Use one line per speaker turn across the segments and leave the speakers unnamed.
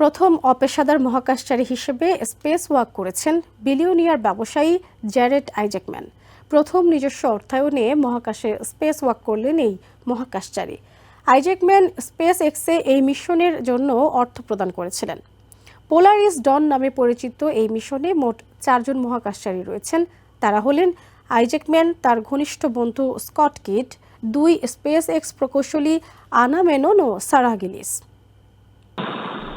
প্রথম অপেশাদার মহাকাশচারী হিসেবে স্পেস ওয়াক করেছেন বিলিয়নিয়ার ব্যবসায়ী জ্যারেড আইজ্যাকম্যান প্রথম নিজস্ব অর্থায়নে মহাকাশে স্পেস ওয়াক করলেন এই মহাকাশচারী। আইজ্যাকম্যান স্পেস এক্সে এই মিশনের জন্য অর্থ প্রদান করেছিলেন। পোলারিস ডন নামে পরিচিত এই মিশনে মোট চারজন মহাকাশচারী রয়েছেন। তারা হলেন আইজ্যাকম্যান তার ঘনিষ্ঠ বন্ধু স্কট কিড দুই স্পেস এক্স প্রকৌশলী আনা মেনন ও সারাহ গিলিস।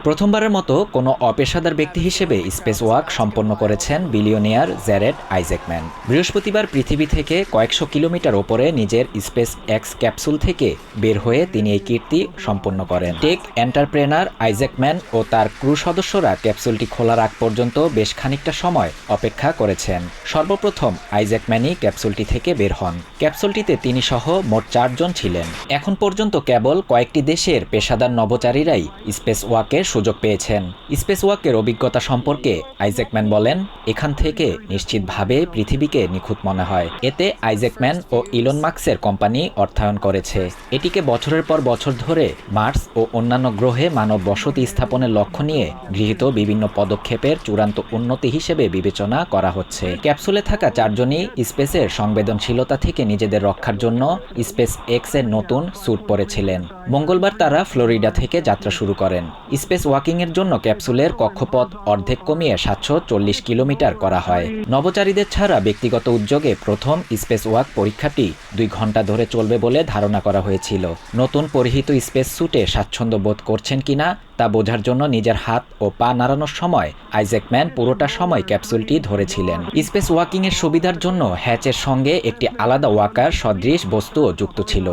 প্রথমবারের মতো কোনো অপেশাদার ব্যক্তি হিসেবে স্পেস ওয়াক সম্পন্ন করেছেন বিলিয়নিয়ার জ্যারেড আইজ্যাকম্যান। বৃহস্পতিবার পৃথিবী থেকে কয়েকশো কিলোমিটার ওপরে নিজের স্পেস এক্স ক্যাপসুল থেকে বের হয়ে তিনি এই কীর্তি সম্পন্ন করেন। টেক এন্টারপ্রেনার আইজ্যাকম্যান ও তার ক্রু সদস্যরা ক্যাপসুলটি খোলার আগ পর্যন্ত বেশ খানিকটা সময় অপেক্ষা করেছেন। সর্বপ্রথম আইজ্যাকম্যানই ক্যাপসুলটি থেকে বের হন। ক্যাপসুলটিতে তিনি সহ মোট চারজন ছিলেন। এখন পর্যন্ত কেবল কয়েকটি দেশের পেশাদার নভোচারীরাই স্পেস ওয়াকের সুযোগ পেয়েছেন। স্পেস ওয়াকের অভিজ্ঞতা সম্পর্কে আইজ্যাকম্যান বলেন, এখান থেকে নিশ্চিতভাবে পৃথিবীকে নিখুঁত মনে হয়। এতে আইজ্যাকম্যান ও ইলন মার্কসের কোম্পানি অর্থায়ন করেছে। এটিকে বছরের পর বছর ধরে মার্স ও অন্যান্য গ্রহে মানব বসতি স্থাপনের লক্ষ্য নিয়ে গৃহীত বিভিন্ন পদক্ষেপের চূড়ান্ত উন্নতি হিসেবে বিবেচনা করা হচ্ছে। ক্যাপসুলে থাকা চারজনই স্পেসের সংবেদনশীলতা থেকে নিজেদের রক্ষার জন্য স্পেস এক্সের নতুন স্যুট পরেছিলেন। মঙ্গলবার তারা ফ্লোরিডা থেকে যাত্রা শুরু করেন। স্পেস ওয়াকিং এর জন্য ক্যাপসুলের কক্ষপথ অর্ধেক কমিয়ে সাতশো চল্লিশ কিলোমিটার করা হয়। নভোচারীদের ছাড়া ব্যক্তিগত উদ্যোগে প্রথম স্পেস ওয়াক পরীক্ষাটি দুই ঘণ্টা ধরে চলবে বলে ধারণা করা হয়েছিল। নতুন পরিহিত স্পেস স্যুটে স্বাচ্ছন্দ্য বোধ করছেন কিনা তা বোঝার জন্য নিজের হাত ও পা নাড়ানোর সময় আইজ্যাকম্যান পুরোটা সময় ক্যাপসুলটি ধরেছিলেন। স্পেস ওয়াকিং এর সুবিধার জন্য হ্যাচের সঙ্গে একটি আলাদা ওয়াকার সদৃশ বস্তুও যুক্ত ছিল।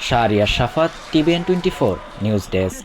Shahriar Shafat, TVN twenty four, news desk.